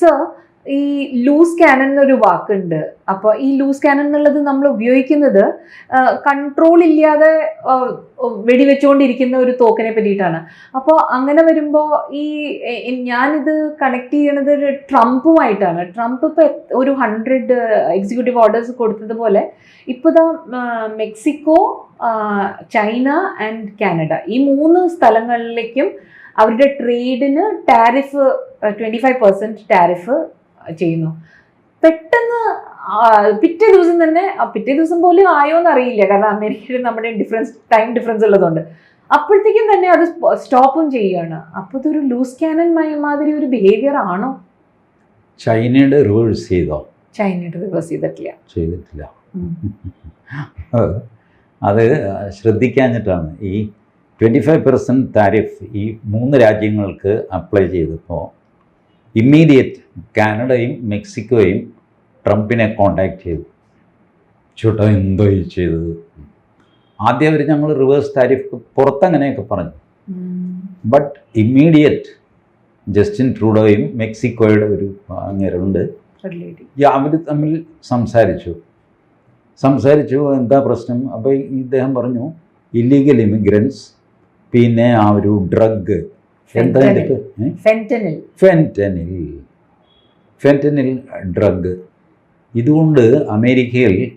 Sir ഈ loose cannon എന്നൊരു വാക്കുണ്ട്. അപ്പോൾ ഈ ലൂസ് ക്യാനൻ എന്നുള്ളത് നമ്മൾ ഉപയോഗിക്കുന്നത് കൺട്രോൾ ഇല്ലാതെ വെടിവെച്ചുകൊണ്ടിരിക്കുന്ന ഒരു തോക്കിനെ പറ്റിയിട്ടാണ്. അപ്പോൾ അങ്ങനെ വരുമ്പോൾ ഈ ഇത് ഞാനിത് കണക്ട് ചെയ്യണത് ട്രംപുമായിട്ടാണ്. ട്രംപ് ഇപ്പോൾ ഒരു ഹൺഡ്രഡ് എക്സിക്യൂട്ടീവ് ഓർഡേഴ്സ് കൊടുത്തതുപോലെ ഇപ്പോൾ ദാ മെക്സിക്കോ ചൈന ആൻഡ് കാനഡ. ഈ മൂന്ന് സ്ഥലങ്ങളിലേക്കും അവരുടെ ട്രേഡിന് tariff twenty five percent tariff ചെയ്യുന്നു. പെട്ടെന്ന് പിറ്റേ ദിവസം തന്നെ പിറ്റേ ദിവസം പോലും ആയോ എന്ന് അറിയില്ല കാരണം അമേരിക്കയിൽ നമ്മുടെ ഡിഫറൻസ് ടൈം ഡിഫറൻസ് ഉള്ളതുകൊണ്ട്. അപ്പോഴത്തേക്കും തന്നെ അത് സ്റ്റോപ്പും ചെയ്യുകയാണ്. അപ്പോൾ ഇതൊരു ലൂസ് ക്യാനൻ മാതിരി ഒരു ബിഹേവിയർ ആണോ? ചൈനയുടെ റിവേഴ്സ് ചെയ്തോ? ചൈനയുടെ റിവേഴ്സ് ചെയ്തിട്ടില്ല. ചെയ്തിട്ടില്ല. അത് ശ്രദ്ധിക്കാഞ്ഞിട്ടാണ് ഈ ട്വന്റി ഫൈവ് പെർസെന്റ് താരിഫ് ഈ മൂന്ന് രാജ്യങ്ങൾക്ക് അപ്ലൈ ചെയ്തപ്പോൾ ഇമ്മീഡിയറ്റ് കാനഡയും മെക്സിക്കോയും ട്രംപിനെ കോണ്ടാക്ട് ചെയ്തു. ചേട്ടാ എന്തോ ഈ ചെയ്തത്? ആദ്യം അവർ ഞങ്ങൾ റിവേഴ്സ് താരിഫ് പുറത്തങ്ങനെയൊക്കെ പറഞ്ഞു. ബട്ട് ഇമ്മീഡിയറ്റ് ജസ്റ്റിൻ ട്രൂഡോയും മെക്സിക്കോയുടെ ഒരു അങ്ങേരുണ്ട്. Lady. അവർ തമ്മിൽ സംസാരിച്ചു. സംസാരിച്ചു എന്താ പ്രശ്നം? അപ്പോൾ ഇദ്ദേഹം പറഞ്ഞു ഇല്ലീഗൽ ഇമിഗ്രൻസ് പിന്നെ ആ ഒരു ഡ്രഗ്. ഫെന്റനിൽ ഫെന്റനിൽ ഡ്രഗ് ഇതുകൊണ്ട് അമേരിക്കയിൽ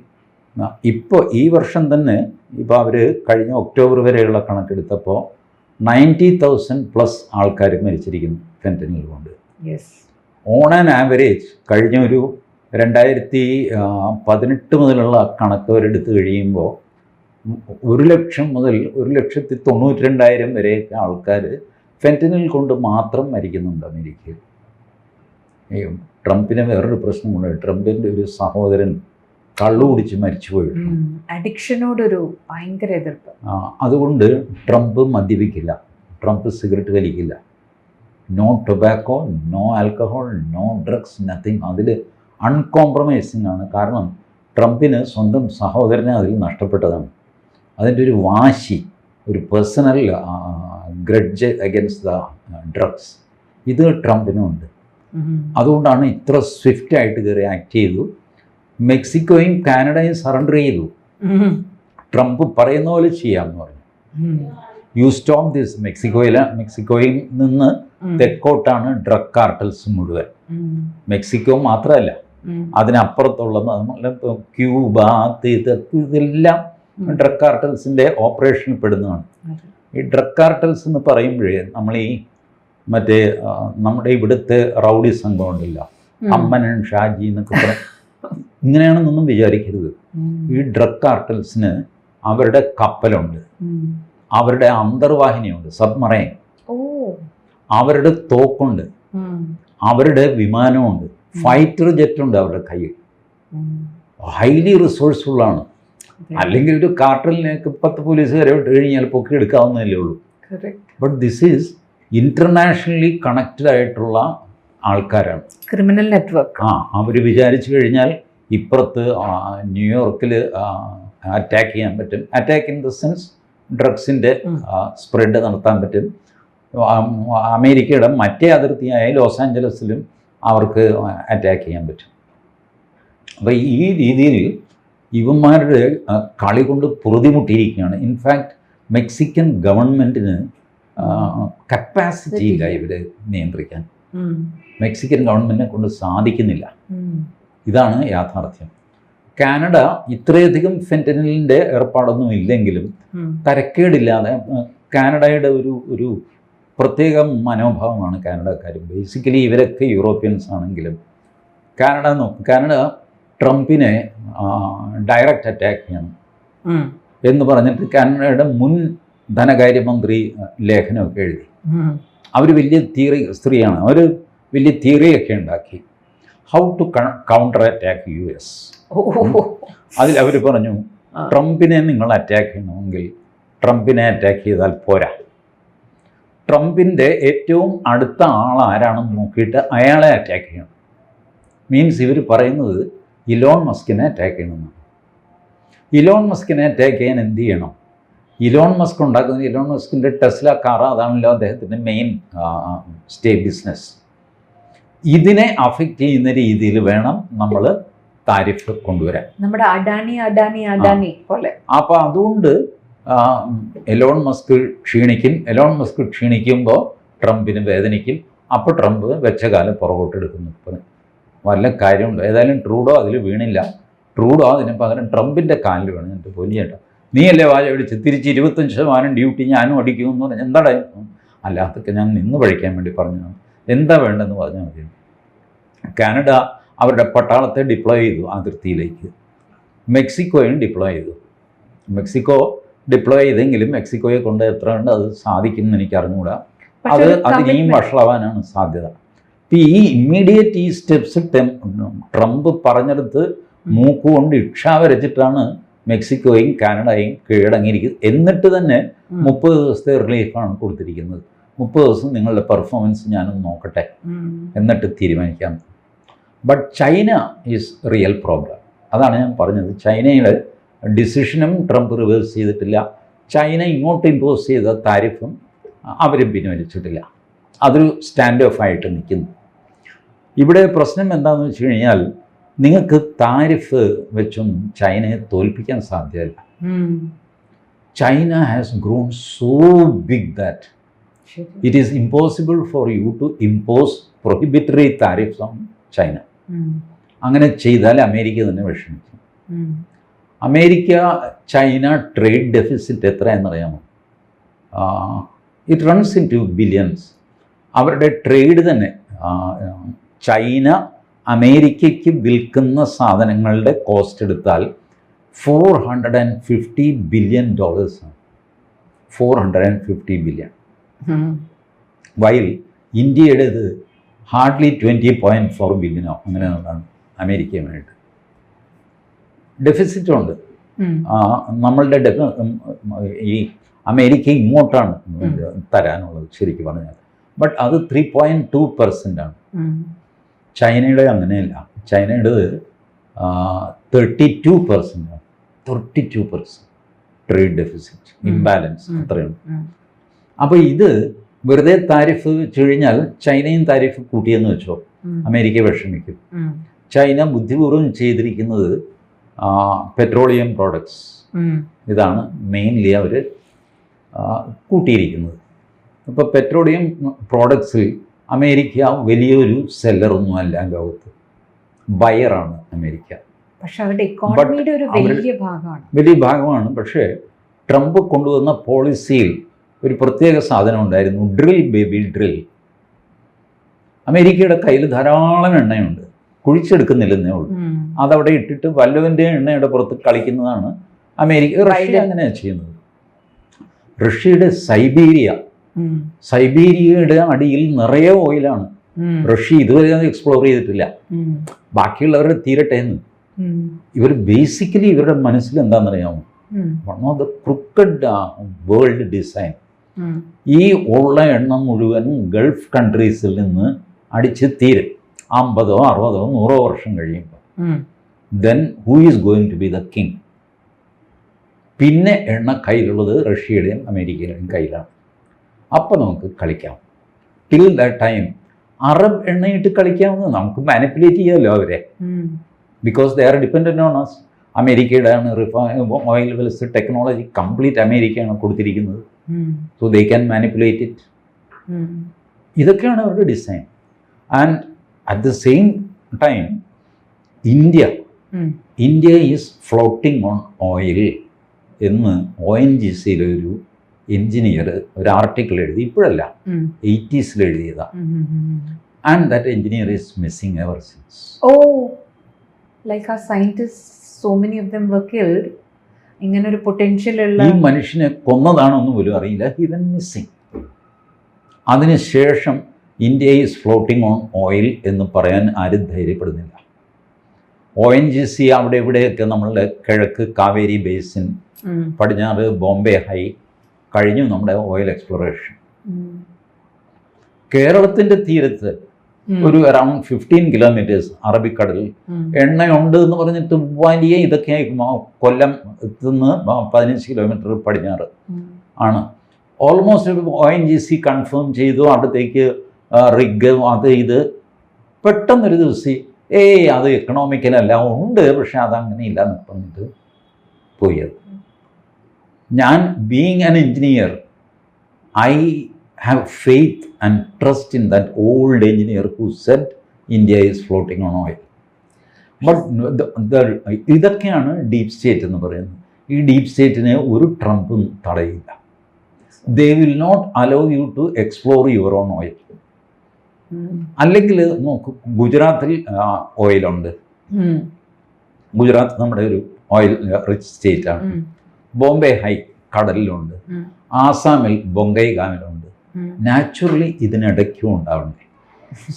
ഇപ്പോൾ ഈ വർഷം തന്നെ ഇപ്പോൾ അവർ കഴിഞ്ഞ ഒക്ടോബർ വരെയുള്ള കണക്കെടുത്തപ്പോൾ നയന്റി തൗസൻഡ് പ്ലസ് ആൾക്കാർ മരിച്ചിരിക്കുന്നു ഫെന്റനിൽ കൊണ്ട്. ഓൺ ആൻ ആവറേജ് കഴിഞ്ഞ ഒരു രണ്ടായിരത്തി പതിനെട്ട് മുതലുള്ള കണക്ക് അവരെടുത്ത് കഴിയുമ്പോൾ ഒരു ലക്ഷം മുതൽ ഒരു ലക്ഷത്തി തൊണ്ണൂറ്റി രണ്ടായിരം വരെയൊക്കെ ആൾക്കാർ ഫെന്റനിൽ കൊണ്ട് മാത്രം മരിക്കുന്നുണ്ട് അമേരിക്കയിൽ. ഈ ട്രംപിന് വേറൊരു പ്രശ്നമുണ്ട്. ട്രംപിന്റെ ഒരു സഹോദരൻ കള്ളു കുടിച്ച് മരിച്ചു പോയിട്ടുണ്ട്. അഡിക്ഷനോടൊരു ഭയങ്കര എതിർപ്പ്. ആ, അതുകൊണ്ട് ട്രംപ് മദ്യപിക്കില്ല. Trump cigarette വലിക്കില്ല. No tobacco no alcohol no drugs nothing. അതിൽ അൺകോംപ്രമൈസിങ് ആണ് കാരണം ട്രംപിന് സ്വന്തം സഹോദരനെ അതിൽ നഷ്ടപ്പെട്ടതാണ്. അതിന്റെ ഒരു വാശി ഒരു personal grudge against the drugs ഇത് ട്രംപിനും ഉണ്ട്. അതുകൊണ്ടാണ് ഇത്ര സ്വിഫ്റ്റ് ആയിട്ട് കയറി ആക്ട് ചെയ്തു. മെക്സിക്കോയും കാനഡയും സറണ്ടർ ചെയ്തു. ട്രംപ് പറയുന്ന പോലെ ചെയ്യാമെന്ന് പറഞ്ഞു. യു സ്റ്റോപ്പ് ദിസ് മെക്സിക്കോയിലെ മെക്സിക്കോയിൽ നിന്ന്. തെക്കോട്ടാണ് ഡ്രഗ് കാർട്ടൽസ് മുഴുവൻ. മെക്സിക്കോ മാത്രമല്ല. അതിനപ്പുറത്തുള്ള ക്യൂബ ഇതെല്ലാം. ഡ്രഗ് കാർട്ടൽസിന്റെ ഓപ്പറേഷനിൽ പെടുന്നതാണ്. ഈ ഡ്രഗ് കാർട്ടൽസ് എന്ന് പറയുമ്പോഴേ നമ്മൾ ഈ മറ്റേ നമ്മുടെ ഇവിടുത്തെ റൗഡി സംഘം ഉണ്ടല്ലോ. അമ്മനൻ ഷാജി എന്നൊക്കെ പറയും ഇങ്ങനെയാണെന്നൊന്നും വിചാരിക്കരുത്. ഈ ഡ്രഗ് കാർട്ടൽസിന് അവരുടെ കപ്പലുണ്ട്. അവരുടെ അന്തർവാഹിനിയുണ്ട് സബ്മറൈൻ അവരുടെ തോക്കുണ്ട്. അവരുടെ വിമാനമുണ്ട്. ഫൈറ്റർ ജെറ്റ് ഉണ്ട് അവരുടെ കയ്യിൽ. ഹൈലി റിസോഴ്സ്ഫുള്ളാണ്. അല്ലെങ്കിൽ ഒരു കാർട്ടലിനൊക്കെ പത്ത് പോലീസുകാരെ വിട്ട് കഴിഞ്ഞാൽ പൊക്കി എടുക്കാവുന്നതല്ലേ ഉള്ളൂ. But this is internationally connected ആയിട്ടുള്ള ആൾക്കാരാണ്. ക്രിമിനൽ നെറ്റ്വർക്ക് ആ അവർ വിചാരിച്ചു കഴിഞ്ഞാൽ ഇപ്പുറത്ത് ന്യൂയോർക്കിൽ അറ്റാക്ക് ചെയ്യാൻ പറ്റും. അറ്റാക്ക് ഇൻ ദ സെൻസ് ഡ്രഗ്സിന്റെ. സ്പ്രെഡ് നടത്താൻ പറ്റും. അമേരിക്കയുടെ മറ്റേ അതിർത്തിയായ ലോസ് ആഞ്ചലസിലും അവർക്ക് അറ്റാക്ക് ചെയ്യാൻ പറ്റും. അപ്പോൾ ഈ രീതിയിൽ ഇവന്മാരുടെ കളി കൊണ്ട് പൊറുതിമുട്ടിയിരിക്കുകയാണ് ഇൻഫാക്റ്റ് മെക്സിക്കൻ ഗവൺമെന്റിന് കപ്പാസിറ്റി ഇല്ല ഇവരെ നിയന്ത്രിക്കാൻ. മെക്സിക്കൻ ഗവൺമെന്റിനെ കൊണ്ട് സാധിക്കുന്നില്ല. ഇതാണ് യാഥാർത്ഥ്യം. കാനഡ ഇത്രയധികം ഫെന്റനിലിന്റെ ഏർപ്പാടൊന്നും ഇല്ലെങ്കിലും തരക്കേടില്ലാതെ കാനഡയുടെ ഒരു ഒരു പ്രത്യേക മനോഭാവമാണ് കാനഡക്കാർ ബേസിക്കലി ഇവരൊക്കെ യൂറോപ്യൻസ് ആണെങ്കിലും കാനഡ നോക്കും കാനഡ ട്രംപിനെ ഡയറക്റ്റ് അറ്റാക്ക് ചെയ്യണം. എന്ന് പറഞ്ഞിട്ട് കാനഡയുടെ മുൻ ധനകാര്യമന്ത്രി ലേഖനമൊക്കെ എഴുതി. അവർ വലിയ തിയറി സ്ത്രീയാണ്. അവർ വലിയ തിയറിയൊക്കെ ഉണ്ടാക്കി. How to counter attack U S അതിൽ അവർ പറഞ്ഞു ട്രംപിനെ നിങ്ങൾ അറ്റാക്ക് ചെയ്യണമെങ്കിൽ ട്രംപിനെ അറ്റാക്ക് ചെയ്താൽ പോരാ. ട്രംപിന്റെ ഏറ്റവും അടുത്ത ആൾ ആരാണെന്ന് നോക്കിയിട്ട് അയാളെ അറ്റാക്ക് ചെയ്യണം. മീൻസ് ഇവർ പറയുന്നത് ഇലോൺ മസ്കിനെ അറ്റാക്ക് ചെയ്യണമെന്നാണ് ഇലോൺ മസ്കിനെ അറ്റാക്ക് ചെയ്യാൻ എന്ത് ചെയ്യണം? ഇലോൺ മസ്ക് ഉണ്ടാക്കുന്ന ഇലോൺ മസ്കിന്റെ ടെസ്ല കാർ അതാണല്ലോ അദ്ദേഹത്തിന്റെ മെയിൻ സ്റ്റേ ബിസിനസ് ഇതിനെ അഫക്റ്റ് ചെയ്യുന്ന രീതിയിൽ വേണം നമ്മൾ താരിഫ് കൊണ്ടുവരാൻ. നമ്മുടെ അഡാനി അഡാനി അഡാനി പോലെ. അപ്പോൾ അതുകൊണ്ട് എലോൺ മസ്ക് ക്ഷീണിക്കും. എലോൺ മസ്ക് ക്ഷീണിക്കുമ്പോൾ ട്രംപിന് വേദനിക്കും. അപ്പോൾ ട്രംപ് വെച്ച കാലം പുറകോട്ടെടുക്കുന്നു. വല്ല കാര്യമുണ്ടോ? ഏതായാലും ട്രൂഡോ അതിൽ വീണില്ല. ട്രൂഡോ അതിന് പകരം ട്രംപിന്റെ കാലിൽ വീണ്. എന്റെ പൊന്നിയേട്ടാ നീയല്ലേ വാച വിളിച്ച് തിരിച്ച് ഇരുപത്തഞ്ച് ശതമാനം ഡ്യൂട്ടി ഞാനും അടിക്കുമെന്ന് പറഞ്ഞു. എന്താടാ അല്ല അതൊക്കെ ഞാൻ നിന്ന് പഴിക്കാൻ വേണ്ടി പറഞ്ഞു എന്താ വേണ്ടെന്ന് പറഞ്ഞാൽ മതി. കാനഡ അവരുടെ പട്ടാളത്തെ ഡിപ്ലോയ് ചെയ്തു അതിർത്തിയിലേക്ക്. മെക്സിക്കോയും ഡിപ്ലോയ് ചെയ്തു. മെക്സിക്കോ ഡിപ്ലോയ് ചെയ്തെങ്കിലും മെക്സിക്കോയെ കൊണ്ട് എത്ര ഉണ്ട് അത് സാധിക്കുമെന്ന് എനിക്ക് അറിഞ്ഞുകൂടാ അത് അതിനെയും വഷളാവാനാണ് സാധ്യത. ഈ ഇമ്മീഡിയറ്റ് ഈ സ്റ്റെപ്സ് ട്രംപ് പറഞ്ഞെടുത്ത് മൂക്കുകൊണ്ട് ഇക്ഷ വരച്ചിട്ടാണ് മെക്സിക്കോയും കാനഡയും കീഴടങ്ങിയിരിക്കുന്നത് എന്നിട്ട് തന്നെ. മുപ്പത് ദിവസത്തെ റിലീഫാണ് കൊടുത്തിരിക്കുന്നത്. മുപ്പത് ദിവസം നിങ്ങളുടെ പെർഫോമൻസ് ഞാനൊന്ന് നോക്കട്ടെ. എന്നിട്ട് തീരുമാനിക്കാം. But China is real problem അതാണ് ഞാൻ പറഞ്ഞത്. ചൈനയുടെ ഡിസിഷനും ട്രംപ് റിവേഴ്സ് ചെയ്തിട്ടില്ല. ചൈന ഇങ്ങോട്ട് ഇമ്പോസ് ചെയ്ത താരിഫും അവരും പിൻവലിച്ചിട്ടില്ല. അതൊരു സ്റ്റാൻഡ് ഓഫ് ആയിട്ട് നിൽക്കുന്നു. ഇവിടെ പ്രശ്നം എന്താണെന്ന് വെച്ച് കഴിഞ്ഞാൽ നിങ്ങൾക്ക് താരിഫ് വെച്ചും ചൈനയെ തോൽപ്പിക്കാൻ സാധ്യമല്ല China has grown so big that it is impossible for you to impose prohibitory prohibitory on China അങ്ങനെ ചെയ്താൽ അമേരിക്ക തന്നെ വിഷമിക്കും. അമേരിക്ക ചൈന ട്രേഡ് ഡെഫിസിറ്റ് എത്രയെന്നറിയാമോ it runs into billions അവരുടെ ട്രേഡ് തന്നെ ചൈന അമേരിക്കയ്ക്ക് വിൽക്കുന്ന സാധനങ്ങളുടെ കോസ്റ്റ് എടുത്താൽ four hundred and fifty billion ഡോളേഴ്സാണ് four hundred and fifty billion while ഇന്ത്യയുടേത് hardly twenty point four ബില്യനോ അങ്ങനെ ഉള്ളതാണ് അമേരിക്കയുമായിട്ട്. ഡെഫിസിറ്റ് ഉണ്ട്. നമ്മളുടെ ഈ അമേരിക്ക ഇങ്ങോട്ടാണ് തരാനുള്ളത് ശരിക്കും പറഞ്ഞാൽ. ബട്ട് അത് ത്രീ പോയിന്റ് ടു പെർസെന്റ് ആണ്. ചൈനയുടെ അങ്ങനെയല്ല. ചൈനയുടെ തേർട്ടി ടു പെർസെന്റ് ആണ്. Thirty two percent trade deficit imbalance അത്രയാണ് അപ്പോൾ ഇത് വെറുതെ താരിഫ് വെച്ച് കഴിഞ്ഞാൽ ചൈനയും താരിഫ് കൂട്ടിയെന്ന് വെച്ചോ. അമേരിക്ക വിഷമിക്കും. ചൈന ബുദ്ധിപൂർവം ചെയ്തിരിക്കുന്നത് പെട്രോളിയം പ്രോഡക്ട്സ് ഇതാണ് മെയിൻലി അവർ കൂട്ടിയിരിക്കുന്നത്. അപ്പോൾ പെട്രോളിയം പ്രോഡക്ട്സിൽ അമേരിക്ക വലിയൊരു സെല്ലറൊന്നും അല്ല ലോകത്ത് ബയറാണ് അമേരിക്ക. പക്ഷെ അവരുടെ ഇക്കോണമിയുടെ ഒരു വലിയ ഭാഗമാണ്. വലിയ ഭാഗമാണ്. പക്ഷേ ട്രംപ് കൊണ്ടുവന്ന പോളിസിയിൽ ഒരു പ്രത്യേക സാധനം ഉണ്ടായിരുന്നു. ഡ്രിൽ ബേബി ഡ്രിൽ അമേരിക്കയുടെ കയ്യിൽ ധാരാളം എണ്ണയുണ്ട്. കുഴിച്ചെടുക്കുന്നില്ലെന്നേ ഉള്ളൂ. അതവിടെ ഇട്ടിട്ട് വല്ലവന്റെ എണ്ണയുടെ പുറത്ത് കളിക്കുന്നതാണ് അമേരിക്ക. റഷ്യ അങ്ങനെയാണ് ചെയ്യുന്നത്. റഷ്യയുടെ സൈബീരിയ. സൈബീരിയയുടെ അടിയിൽ നിറയെ ഓയിലാണ്. റഷ്യ ഇതുവരെ അത് എക്സ്പ്ലോർ ചെയ്തിട്ടില്ല. ബാക്കിയുള്ളവരുടെ തീരട്ടെ എന്ന്. ഇവർ ബേസിക്കലി ഇവരുടെ മനസ്സിൽ എന്താണെന്നറിയാമോ. One of the crooked world design ഈ ഉള്ള എണ്ണം മുഴുവൻ ഗൾഫ് കൺട്രീസിൽ നിന്ന് അടിച്ച് തീരും. അമ്പതോ അറുപതോ നൂറോ വർഷം കഴിയുമ്പോൾ. Then who is going to be the king പിന്നെ എണ്ണ കയ്യിലുള്ളത് റഷ്യയുടെയും അമേരിക്കയുടെയും കയ്യിലാണ്. അപ്പോൾ നമുക്ക് കളിക്കാം. ടിൽ ദ ടൈം അറബ് എണ്ണയിട്ട് കളിക്കാവുന്ന നമുക്ക് മാനിപ്പുലേറ്റ് ചെയ്യാമല്ലോ അവരെ? Because they are dependent on us അമേരിക്കയുടെ ആണ് refine oil wells technology complete അമേരിക്കയാണ് കൊടുത്തിരിക്കുന്നത്. So they can manipulate it. ഇതൊക്കെയാണ് അവരുടെ design and at the same time India India is floating on oil എന്ന് ഒ എൻ ജി സിയിലെ ഒരു engineer ഒരു ആർട്ടിക്കിൾ എഴുതി ഇപ്പോഴല്ല. എയ്റ്റീസിൽ. ഉം. And that engineer is missing ever since Oh, like our scientists, so many of them were killed. ഇങ്ങനെ ഒരു പൊട്ടൻഷ്യൽ ഉള്ള ഈ മനുഷ്യനെ കൊന്നതാണെന്ന് പോലും അറിയില്ല ഈവൻ മിസ്സിങ് അതിനുശേഷം India is floating on oil എന്ന് പറയാൻ ആരും ധൈര്യപ്പെടുന്നില്ല ഒ എൻ ജി സി അവിടെ ഇവിടെയൊക്കെ നമ്മളുടെ കിഴക്ക് കാവേരി ബേസിൻ. പടിഞ്ഞാറ് ബോംബെ ഹൈ കഴിഞ്ഞു നമ്മുടെ ഓയിൽ എക്സ്പ്ലോറേഷൻ കേരളത്തിന്റെ കേരളത്തിന്റെ തീരത്ത് ഒരു അറൗണ്ട് ഫിഫ്റ്റീൻ കിലോമീറ്റേഴ്സ് അറബിക്കടലിൽ എണ്ണയുണ്ട് എന്ന് പറഞ്ഞിട്ട് വലിയ ഇതൊക്കെ കൊല്ലം എത്തുന്ന പതിനഞ്ച് കിലോമീറ്റർ പടിഞ്ഞാറ് ആണ്. Almost O N G C confirm ചെയ്തു. അടുത്തേക്ക് റിഗ് അത് ഇത് പെട്ടെന്നൊരു ദിവസം ഏയ് അത് എക്കണോമിക്കലല്ല ഉണ്ട് പക്ഷെ അതങ്ങനെ ഇല്ല എന്ന് പറഞ്ഞിട്ട് പോയി അത്. ഞാൻ being an engineer I have faith and trust in that old engineer who said India is floating on oil but ഇതൊക്കെയാണ് ഡീപ് സ്റ്റേറ്റ് എന്ന് പറയുന്നത് ഈ ഡീപ് സ്റ്റേറ്റിനെ ഒരു ട്രംപും തടയില്ല they will not allow you to explore your own oil. അല്ലെങ്കിൽ നോക്കൂ ഗുജറാത്തിൽ ഓയിലുണ്ട്. ഗുജറാത്ത് നമ്മുടെ ഒരു ഓയിൽ റിച്ച് സ്റ്റേറ്റ് ആണ്. ബോംബെ ഹൈ കടലിലുണ്ട്. ആസാമിൽ ബൊങ്കൈ ഗാമിലുണ്ട്. ഉം. നാച്ചുറലി ഇതിനിടയ്ക്കും ഉണ്ടാവണ്ടേ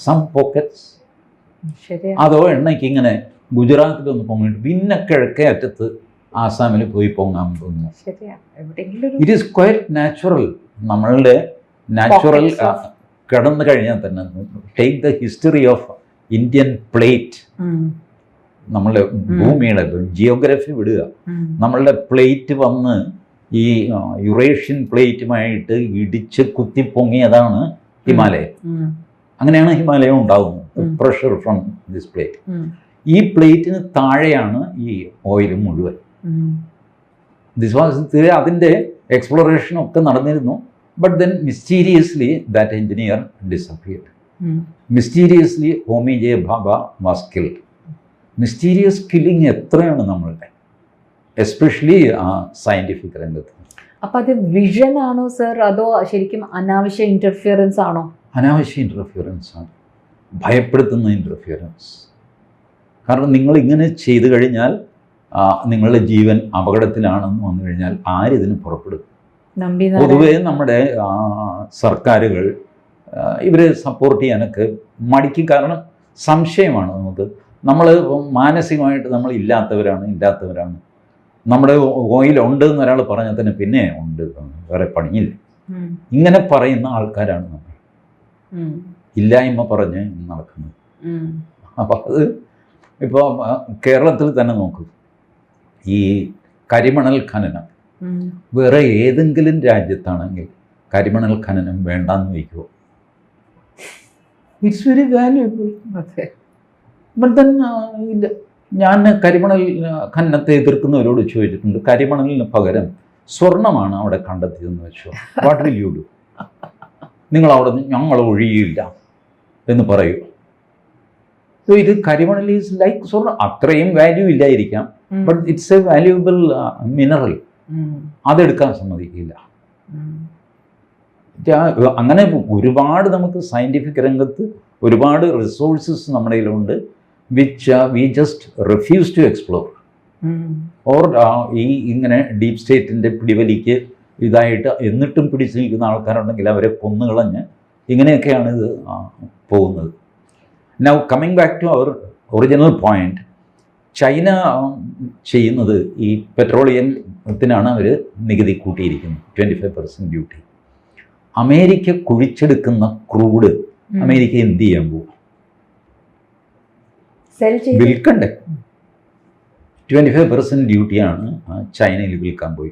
സം പോക്കറ്റ്സ് അതോ എണ്ണയ്ക്ക് ഇങ്ങനെ ഗുജറാത്തിലൊന്ന് പൊങ്ങിട്ട് പിന്നെ കിഴക്കേ അറ്റത്ത് ആസാമിൽ പോയി പൊങ്ങാൻ തോന്നുന്നു. ഇറ്റ് ഈസ് ക്വയറ്റ് നാച്ചുറൽ നമ്മളുടെ നാച്ചുറൽ കടന്നു കഴിഞ്ഞാൽ തന്നെ take the history of Indian plate. നമ്മളുടെ ഭൂമിയുടെ ജിയോഗ്രഫി വിടുക. നമ്മളുടെ പ്ലേറ്റ് വന്ന് ഈ യുറേഷ്യൻ പ്ലേറ്റുമായിട്ട് ഇടിച്ച് കുത്തി പൊങ്ങിയതാണ് ഹിമാലയം. അങ്ങനെയാണ് ഹിമാലയം ഉണ്ടാകുന്നത് പ്രഷർ ഫ്രം ദിസ് പ്ലേറ്റ് ഈ പ്ലേറ്റിന് താഴെയാണ് ഈ ഓയിൽ മുഴുവൻ. ദിസ് വാസ് അതിന്റെ എക്സ്പ്ലോറേഷൻ ഒക്കെ നടന്നിരുന്നു. But then mysteriously that engineer disappear mysteriously Homi J Bhabha was killed mysterious killing എത്രയാണ് നമ്മളുടെ? എസ്പെഷ്യലി ആ സയന്റിഫിക് രംഗത്ത്. അപ്പോൾ അത് വിഷൻ ആണോ സർ അതോ ശരിക്കും അനാവശ്യ ഇന്റർഫിയറൻസ് ആണോ? അനാവശ്യ ഇന്റർഫിയറൻസ് ആണ്. ഭയപ്പെടുത്തുന്ന ഇന്റർഫിയറൻസ് കാരണം നിങ്ങൾ ഇങ്ങനെ ചെയ്തു കഴിഞ്ഞാൽ നിങ്ങളുടെ ജീവൻ അപകടത്തിലാണെന്ന് വന്നു കഴിഞ്ഞാൽ ആരിതിന് പുറപ്പെടും? പൊതുവേ നമ്മുടെ സർക്കാരുകൾ ഇവരെ സപ്പോർട്ട് ചെയ്യാനൊക്കെ മടിക്കും. കാരണം സംശയമാണ് നമുക്ക് നമ്മൾ മാനസികമായിട്ട് നമ്മൾ ഇല്ലാത്തവരാണ് ഇല്ലാത്തവരാണ്. നമ്മുടെ ഓയിൽ ഉണ്ട് എന്ന് ഒരാൾ പറഞ്ഞാൽ തന്നെ പിന്നെ ഉണ്ട്. വേറെ പണിയില്ല. ഇങ്ങനെ പറയുന്ന ആൾക്കാരാണ് നമ്മൾ. ഇല്ലായ്മ പറഞ്ഞ് നടക്കുന്നത്. അപ്പൊ അപ്പോൾ അത് ഇപ്പോൾ കേരളത്തിൽ തന്നെ നോക്കൂ. ഈ കരിമണൽ ഖനനം. വേറെ ഏതെങ്കിലും രാജ്യത്താണെങ്കിൽ കരിമണൽ ഖനനം വേണ്ടാന്ന് വയ്ക്കുമോ ഇറ്റ്സ് വെരി വാല്യൂബിൾ അതെ. തന്നെ ഇല്ല ഞാൻ കരിമണൽ ഖനനത്തെ എതിർക്കുന്നവരോട് ചോദിച്ചിട്ടുണ്ട്. കരിമണലിന് പകരം സ്വർണമാണ് അവിടെ കണ്ടെത്തിയതെന്ന് വെച്ചോ? വാട്ട് വിൽ യു ഡു നിങ്ങൾ അവിടെ നിന്ന് ഞങ്ങൾ ഒഴിയില്ല എന്ന് പറയൂ. സോ ഇത് കരിമണൽ ഈസ് ലൈക്ക് സ്വർണം. അത്രയും വാല്യൂ ഇല്ലായിരിക്കാം. But it's a valuable mineral അതെടുക്കാൻ സമ്മതിക്കില്ല. അങ്ങനെ ഒരുപാട് നമുക്ക് സയന്റിഫിക് രംഗത്ത് ഒരുപാട് റിസോഴ്സസ് നമ്മുടെ കയ്യിലുണ്ട്. Which we just refuse to explore. Or ഈ ഇങ്ങനെ ഡീപ് സ്റ്റേറ്റിന്റെ പിടിവലിക്ക് ഇതായിട്ട് എന്നിട്ടും പിടിച്ചു നിൽക്കുന്ന ആൾക്കാരുണ്ടെങ്കിൽ അവരെ കൊന്നുകളഞ്ഞ് ഇങ്ങനെയൊക്കെയാണ് ഇത് പോകുന്നത് now coming back to our original point China ചെയ്യുന്നത് ഈ പെട്രോളിയത്തിനാണ് അവർ നികുതി കൂട്ടിയിരിക്കുന്നത് twenty five percent duty America കുഴിച്ചെടുക്കുന്ന crude. America എന്ത് ചെയ്യാൻ പോകും വിൽക്കണ്ടേ? ട്വന്റി ഫൈവ് പെർസെന്റ് ഡ്യൂട്ടിയാണ് ചൈനയിൽ വിൽക്കാൻ പോയി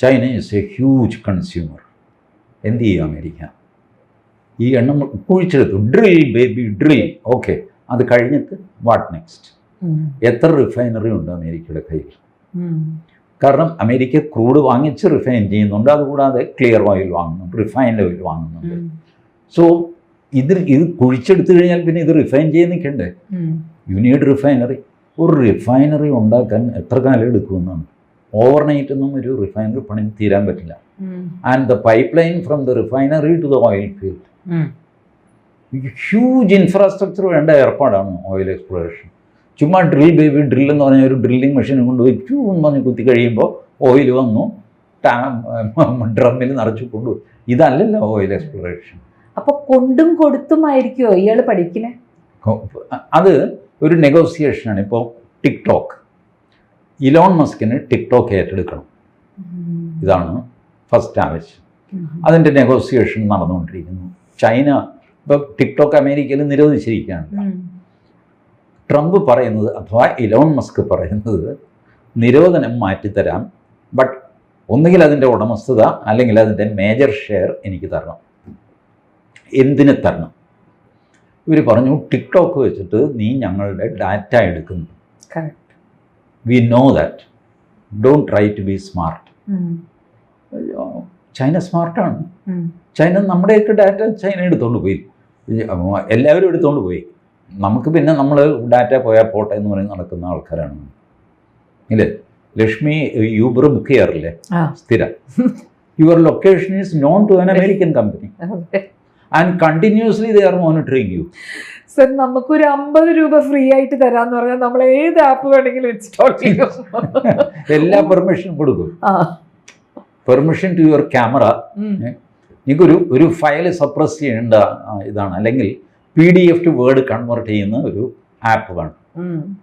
China is a huge consumer എന്ത് ചെയ്യും അമേരിക്ക? ഈ എണ്ണം കുഴിച്ചെടുത്തു. ഡ്രിൽ ബേബി ഡ്രിൽ ഓക്കെ അത് കഴിഞ്ഞിട്ട് വാട്ട് നെക്സ്റ്റ്. എത്ര റിഫൈനറി ഉണ്ട് അമേരിക്കയുടെ കയ്യിൽ. കാരണം അമേരിക്ക ക്രൂഡ് വാങ്ങിച്ച് റിഫൈൻ ചെയ്യുന്നുണ്ട്. അതുകൂടാതെ ക്ലിയർ ഓയിൽ വാങ്ങുന്നുണ്ട് റിഫൈൻഡ് ഓയിൽ വാങ്ങുന്നുണ്ട്. സോ ഇത് ഇത് കുഴിച്ചെടുത്തു കഴിഞ്ഞാൽ പിന്നെ ഇത് റിഫൈൻ ചെയ്യാൻ നിൽക്കണ്ടേ? യു നീഡ് റിഫൈനറി ഒരു റിഫൈനറി ഉണ്ടാക്കാൻ എത്ര കാലം എടുക്കുമെന്നാണ്. ഓവർനൈറ്റ് ഒന്നും ഒരു റിഫൈനറി പണി തീരാൻ പറ്റില്ല. And the pipeline from the refinery to the oil field. Huge infrastructure വേണ്ട ഏർപ്പാടാണ് ഓയിൽ എക്സ്പ്ലോറേഷൻ ചുമ്മാ ഡ്രിൽ ബേബി ഡ്രിൽ എന്ന് പറഞ്ഞ ഒരു ഡ്രില്ലിംഗ് മെഷീൻ കൊണ്ടുപോയി ചൂ എന്ന് പറഞ്ഞ് കുത്തി കഴിയുമ്പോൾ ഓയിൽ വന്നു. ടാ ഡ്രമ്മിൽ നിറച്ചു കൊണ്ടുപോയി. ഇതല്ലല്ലോ ഓയിൽ എക്സ്പ്ലോറേഷൻ അപ്പൊ കൊണ്ടും കൊടുത്തുമായിരിക്കുമോ ഇയാൾ പഠിക്കണേ? അത് ഒരു നെഗോസിയേഷനാണ് ഇപ്പോൾ ടിക്ടോക്ക്. ഇലോൺ മസ്കിന് ടിക്ടോക്ക് ഏറ്റെടുക്കണം. ഇതാണ് ഫസ്റ്റ് ആവശ്യം. അതിന്റെ നെഗോസിയേഷൻ നടന്നുകൊണ്ടിരിക്കുന്നു. ചൈന ഇപ്പോൾ ടിക്ടോക്ക് അമേരിക്കയിൽ നിരോധിച്ചിരിക്കുകയാണ്. ട്രംപ് പറയുന്നത് അഥവാ ഇലോൺ മസ്ക് പറയുന്നത് നിരോധനം മാറ്റിത്തരാം ബട്ട് ഒന്നുകിൽ അതിന്റെ ഉടമസ്ഥത അല്ലെങ്കിൽ അതിന്റെ മേജർ ഷെയർ എനിക്ക് തരണം. എന്തിന് തരണം? ഇവർ പറഞ്ഞു ടിക്ടോക്ക് വെച്ചിട്ട് നീ ഞങ്ങളുടെ ഡാറ്റ എടുക്കുന്നു. We know that don't try to be smart. China സ്മാർട്ടാണ്. China നമ്മുടെയൊക്കെ ഡാറ്റ ചൈന എടുത്തുകൊണ്ട് പോയി. എല്ലാവരും എടുത്തുകൊണ്ട് പോയി. നമുക്ക് പിന്നെ നമ്മൾ ഡാറ്റ പോയാൽ പോട്ടെ എന്ന് പറഞ്ഞ് നടക്കുന്ന ആൾക്കാരാണ്. ഇല്ലേ? ലക്ഷ്മി യൂബർ ബുക്ക് ചെയ്യാറില്ലേ. സ്ഥിരം. Your location is known to an American company. And continuously they are monitoring you sir നമുക്കൊരു അമ്പത് രൂപ ഫ്രീ ആയിട്ട് തരാന്ന് പറഞ്ഞാൽ നമ്മൾ ഏത് ആപ്പ് വേണമെങ്കിലും ഇൻസ്റ്റാൾ ചെയ്യും എല്ലാ പെർമിഷനും കൊടുക്കും. Permission to your camera. നിങ്ങൾക്കൊരു ഒരു ഫയൽ സപ്രസ് ചെയ്യേണ്ട ഇതാണ് അല്ലെങ്കിൽ P D F to word convert ചെയ്യുന്ന ഒരു ആപ്പ് വേണം.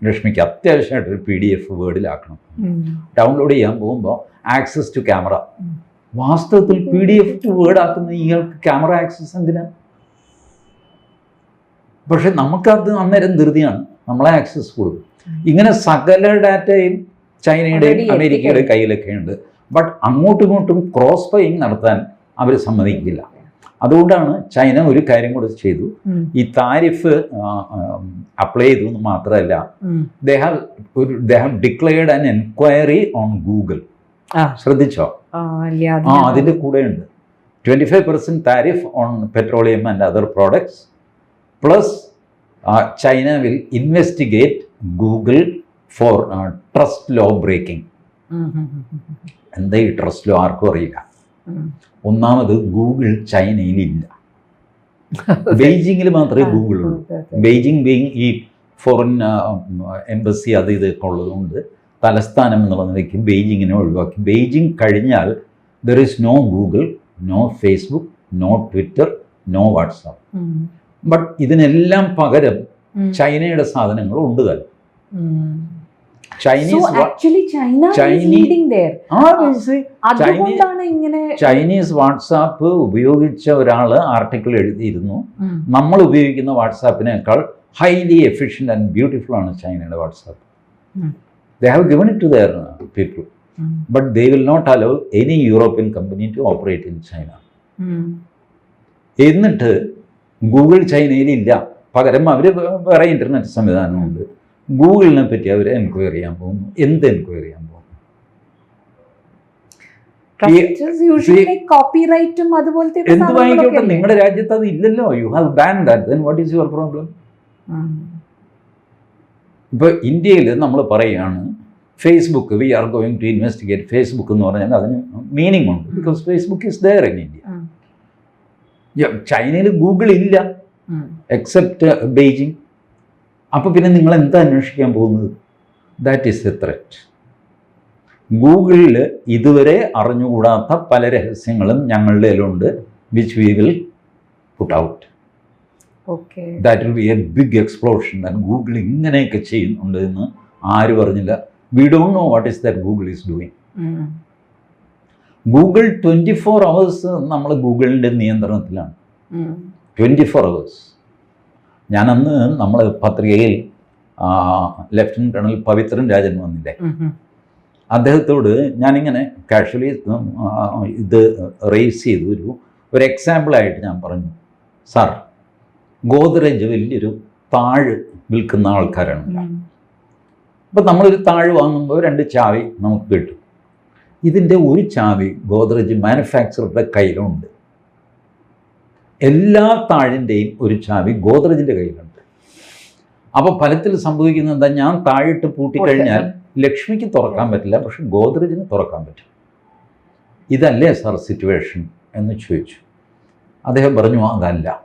ലക്ഷ്മിക്ക് അത്യാവശ്യമായിട്ട് ഒരു പി ഡി എഫ് വേർഡിലാക്കണം. ഡൗൺലോഡ് ചെയ്യാൻ പോകുമ്പോൾ ആക്സസ് ടു ക്യാമറ. വാസ്തവത്തിൽ P D F to word ആക്കുന്ന ഇയാൾക്ക് ക്യാമറ ആക്സസ് എന്തിനാ? പക്ഷെ നമുക്കത് അന്നേരം ധൃതിയാണ്. നമ്മളെ ആക്സസ് കൊടുക്കും. ഇങ്ങനെ സകല ഡാറ്റയും ചൈനയുടെയും അമേരിക്കയുടെയും കയ്യിലൊക്കെ ഉണ്ട് ബട്ട് അങ്ങോട്ടും ഇങ്ങോട്ടും ക്രോസ് ഫൈയിങ് നടത്താൻ അവർ സമ്മതിക്കില്ല. അതുകൊണ്ടാണ് ചൈന ഒരു കാര്യം കൂടെ ചെയ്തു. ഈ താരിഫ് അപ്ലൈ ചെയ്തു എന്ന് മാത്രമല്ല. ദേ ഹാവ് ഒരു they have declared an enquiry on Google. ശ്രദ്ധിച്ചോ? ആ, അതിന്റെ കൂടെയുണ്ട്. Twenty five percent tariff on petroleum and other products plus China will investigate Google for trust law breaking എന്താ ഈ ട്രസ്റ്റ് ലോ ആർക്കും അറിയില്ല. ഒന്നാമത് ഗൂഗിൾ ചൈനയിൽ ഇല്ല ബെയ്ജിങ്ങിൽ മാത്രമേ ഗൂഗിൾ ഉള്ളൂ. ബെയ്ജിങ് ബീങ് ഈ ഫോറിൻ എംബസി അത് ഇതൊക്കെ ഉള്ളതുകൊണ്ട് തലസ്ഥാനം എന്നുള്ള നിലയ്ക്ക് ബെയ്ജിങ്ങിനെ ഒഴിവാക്കി. ബെയ്ജിങ് കഴിഞ്ഞാൽ there is no Google no Facebook no Twitter no WhatsApp. But ഇതിനെല്ലാം പകരം ചൈനയുടെ സാധനങ്ങൾ ഉണ്ട് തന്നെ. ചൈനീസ് വാട്സാപ്പ് ഉപയോഗിച്ച ഒരാൾ ആർട്ടിക്കിൾ എഴുതിയിരുന്നു. നമ്മൾ ഉപയോഗിക്കുന്ന വാട്സാപ്പിനേക്കാൾ ഹൈലി എഫിഷ്യന്റ് ആൻഡ് ബ്യൂട്ടിഫുൾ ആണ് ചൈനയുടെ വാട്സാപ്പ് ഉം. They have given it to their people ഉം. But they will not allow any European company to operate in China എന്നിട്ട് ഗൂഗിൾ ചൈനയിലില്ല പകരം അവർ വേറെ ഇന്റർനെറ്റ് സംവിധാനമുണ്ട് ഗൂഗിളിനെ പറ്റി അവർ എൻക്വയറി ചെയ്യാൻ പോകുന്നു. എന്ത് എൻക്വയറി ചെയ്യാൻ പോകുന്നു? എന്ത് വാങ്ങിക്കോട്ടെ? നിങ്ങളുടെ രാജ്യത്ത് അത് ഇല്ലല്ലോ. You have ban that then what is your problem. ഇപ്പോൾ ഇന്ത്യയിൽ നമ്മൾ പറയുകയാണ് Facebook we are going to investigate Facebook എന്ന് പറഞ്ഞാൽ അതിന് മീനിങ് ഉണ്ട് because Facebook is there in India. ചൈനയിൽ ഗൂഗിൾ ഇല്ല. എക്സെപ്റ്റ് ബെയ്ജിങ് അപ്പോൾ പിന്നെ നിങ്ങൾ എന്താ അന്വേഷിക്കാൻ പോകുന്നത് ദാറ്റ് ഈസ് എ ത്രെറ്റ് ഗൂഗിളിൽ ഇതുവരെ അറിഞ്ഞുകൂടാത്ത പല രഹസ്യങ്ങളും ഞങ്ങളുടെ കയ്യിലുണ്ട് which we will put out. That will be a big explosion that Google ഇങ്ങനെയൊക്കെ ചെയ്യുന്നുണ്ട് എന്ന് ആര് പറഞ്ഞില്ല. We don't know what is that Google is doing Google twenty four hours നമ്മൾ ഗൂഗിളിന്റെ നിയന്ത്രണത്തിലാണ്. ട്വന്റി ഫോർ അവേഴ്സ് ഞാനന്ന് നമ്മൾ പത്രികയിൽ ലെഫ്റ്റനന്റ് കേണൽ പവിത്രൻ രാജൻ വന്നില്ലേ. അദ്ദേഹത്തോട് ഞാനിങ്ങനെ കാഷ്വലി ഇത് റേസ് ചെയ്തു ഒരു ഒരു എക്സാമ്പിളായിട്ട് ഞാൻ പറഞ്ഞു. സാർ ഗോദ്രേജ് വലിയൊരു താഴ് വിൽക്കുന്ന ആൾക്കാരാണ്. അപ്പം നമ്മളൊരു താഴ് വാങ്ങുമ്പോൾ രണ്ട് ചാവി നമുക്ക് കിട്ടും. ഇതിന്റെ ഒരു ചാവി ഗോദ്രേജ് മാനുഫാക്ചറുടെ കയ്യിലുണ്ട്. എല്ലാ താഴിന്റെയും ഒരു ചാവി ഗോദ്രേജിന്റെ കയ്യിലുണ്ട്. അപ്പോൾ ഫലത്തിൽ സംഭവിക്കുന്നത് എന്താ? ഞാൻ താഴിട്ട് പൂട്ടിക്കഴിഞ്ഞാൽ ലക്ഷ്മിക്ക് തുറക്കാൻ പറ്റില്ല പക്ഷെ ഗോദ്രേജിന് തുറക്കാൻ പറ്റും. ഇതല്ലേ സാർ സിറ്റുവേഷൻ എന്ന് ചോദിച്ചു. അദ്ദേഹം പറഞ്ഞു അതല്ല.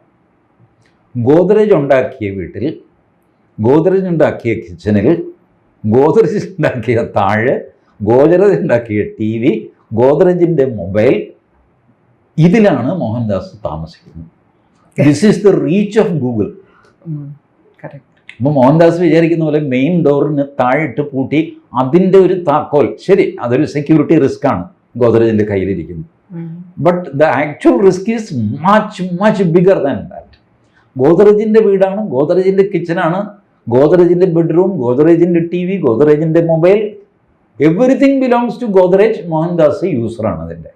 ഗോദ്രേജ് ഉണ്ടാക്കിയ വീട്ടിൽ ഗോദ്രേജ് ഉണ്ടാക്കിയ കിച്ചണിൽ ഗോദ്രേജ് ഉണ്ടാക്കിയ താഴ് ഗോദ്രേജ് ഉണ്ടാക്കിയ ടി വി ഗോദ്രേജിന്റെ മൊബൈൽ ഇതിലാണ് മോഹൻദാസ് താമസിക്കുന്നത്. This is the reach of Google. അപ്പോൾ മോഹൻദാസ് വിചാരിക്കുന്ന പോലെ മെയിൻ ഡോറിന് താഴിട്ട് പൂട്ടി അതിന്റെ ഒരു താക്കോൽ. ശരി അതൊരു സെക്യൂരിറ്റി റിസ്ക് ആണ് ഗോദ്രേജിന്റെ കയ്യിലിരിക്കുന്നത്. But the actual risk is much much bigger than that ഗോദ്രേജിന്റെ വീടാണ് ഗോദ്രേജിന്റെ കിച്ചനാണ് ഗോദ്രേജിന്റെ ബെഡ്റൂം ഗോദ്രേജിന്റെ T V ഗോദ്രേജിന്റെ mobile everything belongs to Godrej Mohandas യൂസറാണ് അതിന്റെ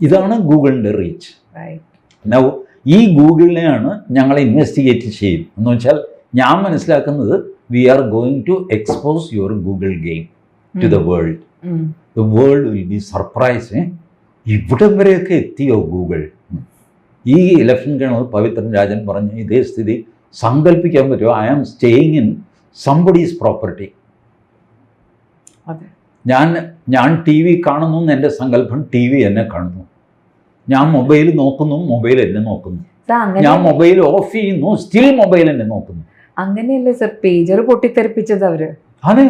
ഇതാണ് ഗൂഗിളിന്റെ റീച്ച് നൗ ഈ ഗൂഗിളിനെയാണ് ഞങ്ങൾ ഇൻവെസ്റ്റിഗേറ്റ് ചെയ്യും. എന്ന് വെച്ചാൽ ഞാൻ മനസ്സിലാക്കുന്നത് we are going to expose your Google game to the world. The world will be surprise ഇവിടം വരെയൊക്കെ എത്തിയോ ഗൂഗിൾ? ഈ ഇലക്ഷൻ കേണൽ പവിത്രൻ രാജൻ പറഞ്ഞ ഇതേ സ്ഥിതി. സങ്കല്പിക്കാൻ പറ്റുമോ? I am staying in somebody's property ഞാൻ ഞാൻ ടി വി കാണുന്നു എന്ന് എന്റെ സങ്കല്പം ടി വി എന്നെ കാണുന്നു. ഞാൻ മൊബൈൽ നോക്കുന്നു മൊബൈൽ എന്നെ നോക്കുന്നു. ഞാൻ മൊബൈൽ ഓഫ് ചെയ്യുന്നു സ്റ്റിൽ മൊബൈൽ എന്നെ നോക്കുന്നു. അങ്ങനെയല്ലേ സർ പേജർ പൊട്ടിത്തെറിപ്പിച്ചത് അവർ. അതെ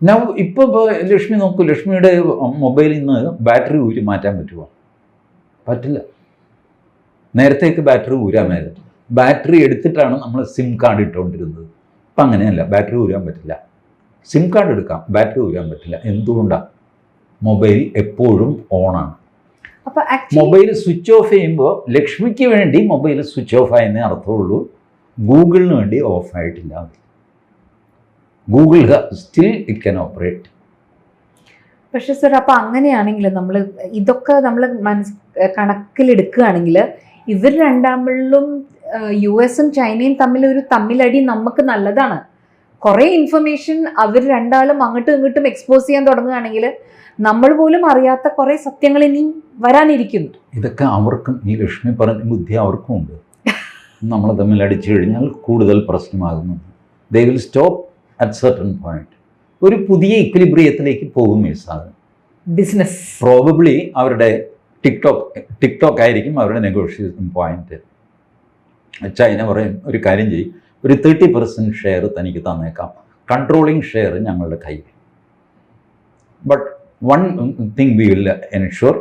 ഞാൻ ഇപ്പോൾ ലക്ഷ്മി നോക്കൂ. ലക്ഷ്മിയുടെ മൊബൈലിൽ നിന്ന് ബാറ്ററി ഊരി മാറ്റാൻ പറ്റുമോ പറ്റില്ല. നേരത്തേക്ക് ബാറ്ററി ഊരാമായിരുന്നു ബാറ്ററി എടുത്തിട്ടാണ് നമ്മൾ സിം കാർഡ് ഇട്ടുകൊണ്ടിരുന്നത് ഇപ്പം അങ്ങനെയല്ല ബാറ്ററി ഊരാൻ പറ്റില്ല. സിം കാർഡ് എടുക്കാം ബാറ്ററി ഊരാൻ പറ്റില്ല. എന്തുകൊണ്ടാണ് മൊബൈൽ എപ്പോഴും ഓണാണ് അപ്പൊ മൊബൈൽ സ്വിച്ച് ഓഫ് ചെയ്യുമ്പോൾ ലക്ഷ്മിക്ക് വേണ്ടി മൊബൈൽ സ്വിച്ച് ഓഫ് ആയെന്നേ അർത്ഥമുള്ളൂ. ഗൂഗിളിന് വേണ്ടി ഓഫ് ആയിട്ടില്ല Google still it can operate പക്ഷേ സർ അപ്പോൾ അങ്ങനെയാണെങ്കിൽ നമ്മൾ ഇതൊക്കെ നമ്മൾ മനസ് കണക്കിലെടുക്കുകയാണെങ്കിൽ ഇവർ രണ്ടാമ്പിളിലും യു എസും ചൈനയും തമ്മിൽ ഒരു തമ്മിലടി നമുക്ക് നല്ലതാണ്. കുറേ ഇൻഫർമേഷൻ അവർ രണ്ടാളും അങ്ങോട്ടും ഇങ്ങോട്ടും എക്സ്പോസ് ചെയ്യാൻ തുടങ്ങുകയാണെങ്കിൽ നമ്മൾ പോലും അറിയാത്ത കുറേ സത്യങ്ങൾ ഇനിയും വരാനിരിക്കുന്നു. ഇതൊക്കെ അവർക്കും ഈ ലക്ഷ്മി പറഞ്ഞ ബുദ്ധി അവർക്കും ഉണ്ട്. നമ്മൾ തമ്മിൽ അടിച്ചു കഴിഞ്ഞാൽ കൂടുതൽ പ്രശ്നമാകുന്നു. They will stop at certain point ഒരു പുതിയ ഇക്വിലിബ്രിയത്തിലേക്ക് പോകും ഈ സാധനം. ബിസിനസ് പ്രോബബ്ലി അവരുടെ ടിക്ടോക്ക് ടിക്ടോക്ക് ആയിരിക്കും അവരുടെ നെഗോഷിയേഷൻ പോയിന്റ് ചൈന പറയും ഒരു കാര്യം ചെയ്യും. ഒരു തേർട്ടി പെർസെന്റ് ഷെയർ തനിക്ക് തന്നേക്കാം. കൺട്രോളിങ് ഷെയർ ഞങ്ങളുടെ കയ്യിൽ. But one thing we will ensure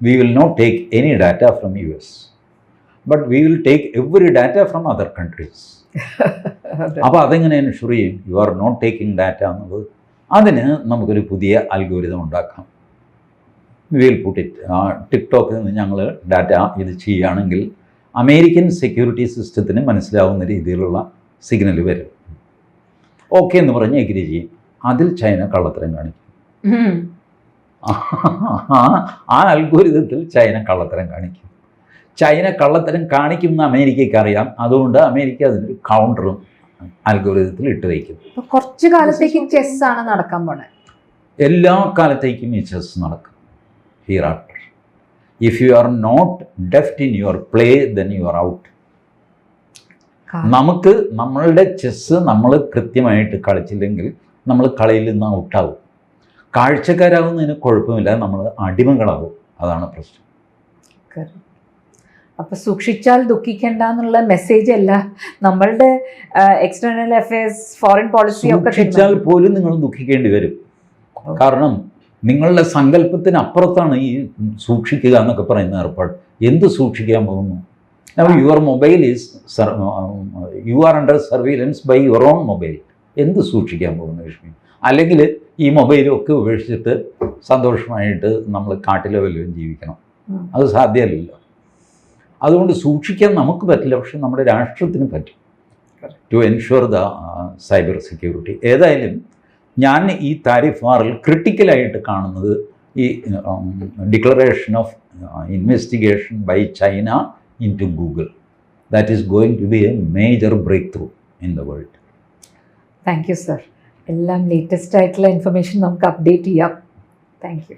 we will not take any data from U S but we will take every data from other countries അപ്പോൾ അതെങ്ങനെ എൻഷുർ ചെയ്യും? You are not taking data എന്നുള്ളത്. അതിന് നമുക്കൊരു പുതിയ algorithm ഉണ്ടാക്കാം. Will put it ടിക്ടോക്കിൽ നിന്ന് ഞങ്ങൾ ഡാറ്റ ഇത് ചെയ്യുകയാണെങ്കിൽ അമേരിക്കൻ സെക്യൂരിറ്റി സിസ്റ്റത്തിന് മനസ്സിലാവുന്ന രീതിയിലുള്ള സിഗ്നൽ വരും. ഓക്കെ എന്ന് പറഞ്ഞ് എഗ്രി ചെയ്യും. അതിൽ ചൈന കള്ളത്തരം കാണിക്കും. ആ- അൽഗോരിതത്തിൽ ചൈന കള്ളത്തരം കാണിക്കും. ചൈന കള്ളത്തരം കാണിക്കുമെന്ന് അമേരിക്കയ്ക്ക് അറിയാം. അതുകൊണ്ട് അമേരിക്ക അതിനൊരു കൗണ്ടറും അൽഗോരിതത്തിൽ ഇട്ട് വയ്ക്കും. കുറച്ചു കാലത്തേക്ക് ചെസ് ആണ് നടക്കാൻ പോണേ. എല്ലാ കാലത്തേക്കും ഈ ചെസ് നടക്കും. Here If you are not deft in your play then you are out നമുക്ക് നമ്മളുടെ ചെസ് നമ്മൾ കൃത്യമായിട്ട് കളിച്ചില്ലെങ്കിൽ നമ്മൾ കളിയിൽ നിന്ന് ഔട്ടാവും കാഴ്ചക്കാരാവുന്നതിന് കുഴപ്പമില്ല നമ്മൾ അടിമകളാവും. അതാണ് പ്രശ്നം. അപ്പൊ സൂക്ഷിച്ചാൽ ദുഃഖിക്കേണ്ട എന്നുള്ള മെസ്സേജ് അല്ല. നമ്മളുടെ എക്സ്റ്റേണൽ അഫയേഴ്സ് ഫോറിൻ പോളിസി ഒക്കെ സൂക്ഷിച്ചാൽ പോലും നിങ്ങൾ ദുഃഖിക്കേണ്ടി വരും. കാരണം നിങ്ങളുടെ സങ്കല്പത്തിനപ്പുറത്താണ് ഈ സൂക്ഷിക്കുക എന്നൊക്കെ പറയുന്ന ഏർപ്പാട്. എന്ത് സൂക്ഷിക്കാൻ പോകുന്നു? Your mobile is you are under surveillance by your own mobile എന്ത് സൂക്ഷിക്കാൻ പോകുന്നു ലക്ഷ്മി? അല്ലെങ്കിൽ ഈ മൊബൈലൊക്കെ ഉപേക്ഷിച്ചിട്ട് സന്തോഷമായിട്ട് നമ്മൾ കാട്ടിലോ വല്ലതും ജീവിക്കണം. അത് സാധ്യമല്ലല്ലോ. അതുകൊണ്ട് സൂക്ഷിക്കാൻ നമുക്ക് പറ്റില്ല പക്ഷെ നമ്മുടെ രാഷ്ട്രത്തിന് പറ്റും. To ensure the cyber security ഏതായാലും ഞാൻ ഈ താരിഫ് വാറിൽ ക്രിട്ടിക്കലായിട്ട് കാണുന്നത് ഈ declaration of investigation by China into Google that is going to be a major breakthrough in the world thank you sir എല്ലാം ലേറ്റസ്റ്റ് ആയിട്ടുള്ള ഇൻഫർമേഷൻ നമുക്ക് അപ്ഡേറ്റ് ചെയ്യാം. Thank you